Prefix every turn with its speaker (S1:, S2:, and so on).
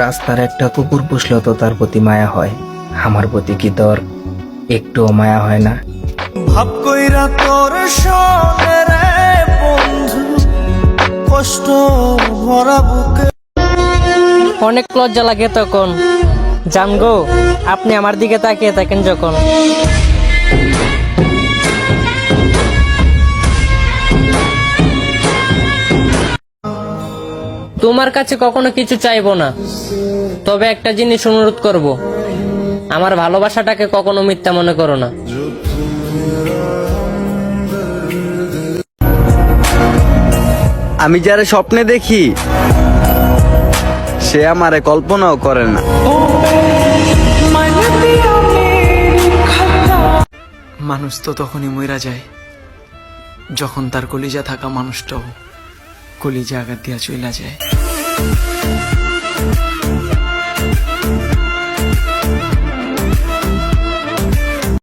S1: রাস্তার একটা কুকুর পুষলেও তো তার প্রতি মায়া হয়। আমার প্রতি কি তোর একটুও মায়া হয় না।
S2: ভাব কইরা তোর সনে রে বন্ধু কষ্ট ভরা বুকে।
S3: অনেক লজ্জা লাগে তখন। জানগো আপনি আমার দিকে তাকিয়ে থাকেন যখন। তোমার কাছে কখনো কিছু চাইব না। তবে একটা জিনিস অনুরোধ করব। আমার ভালোবাসাটাকে কখনো মিথ্যা মনে করো না।
S4: আমি যারা স্বপ্নে দেখি সে আমারে কল্পনাও করে না।
S5: মানুষ তো তখনই মইরা যায় যখন তার কলিজা থাকা মানুষটাও। কলিজা আঘাত দিয়া চইলা যায়।